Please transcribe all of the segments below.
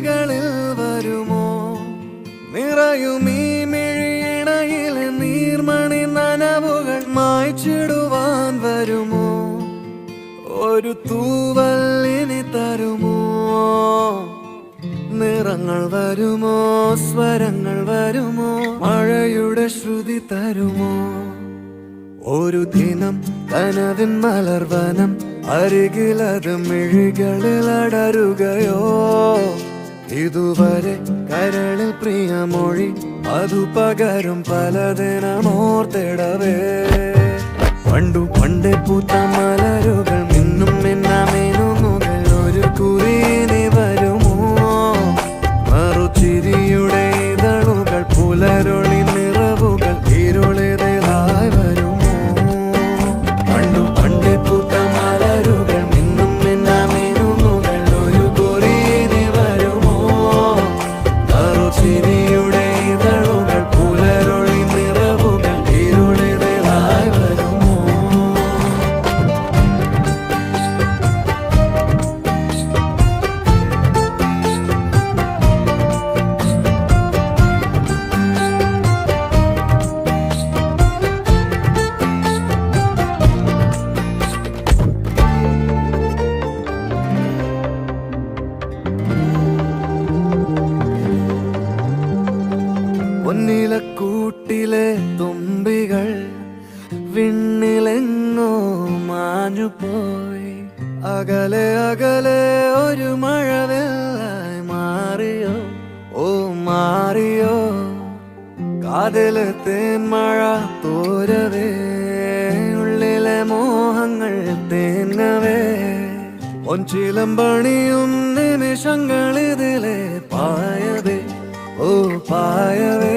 ചിന്തകളിൽ വരുമോ? നിറയും ഈ മിഴിയിണയിലെ നീർമണി നനവുകൾ മായ്ച്ചിടുവാൻ വരുമോ? ഒരു തൂവല്ലിനി തരുമോ? നിറങ്ങൾ വരുമോ? സ്വരങ്ങൾ വരുമോ? മഴയുടെ ശ്രുതി തരുമോ? ഒരു ദിനം തനതിൻ മലർവനം അരികിലത് മിഴികളിൽ അടരുകയോ? ഇതുവരെ കരളിൽ പ്രിയമൊഴി അതു പകരും പലതിനമോർത്തിടവേ പണ്ടു പണ്ടേ പൂത്ത മലരുകൾ പൊന്നിലക്കൂട്ടിലെ തുമ്പികൾ വിണ്ണിലെങ്ങോ മാഞ്ഞു പോയി അകലെ അകലെ ഒരു മഴവെല്ലായി മാറിയോ? ഓ മാറിയോ? കാതിലെ തേന്മഴ തോരവേ ഉള്ളിലെ മോഹങ്ങൾ തേങ്ങവേ ഒഞ്ചിലം പണിയും നിമിഷങ്ങളിതിലെ പായവേ. ഓ പായവേ.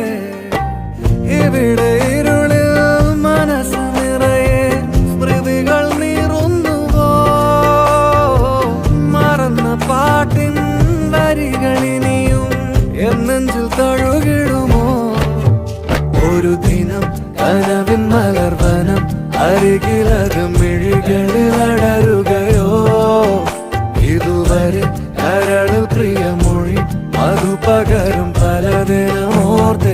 എന്നെഞ്ചിൽ തഴുകിടുമോ ഒരു ദിനം കനവിൻ മലർവനം അരികിലകം മിഴികളിൽ അടരുകയോ? ഇതുവരെ കരളിൽ പ്രിയമൊഴി മധു പകരും പലതിനമോർത്ത്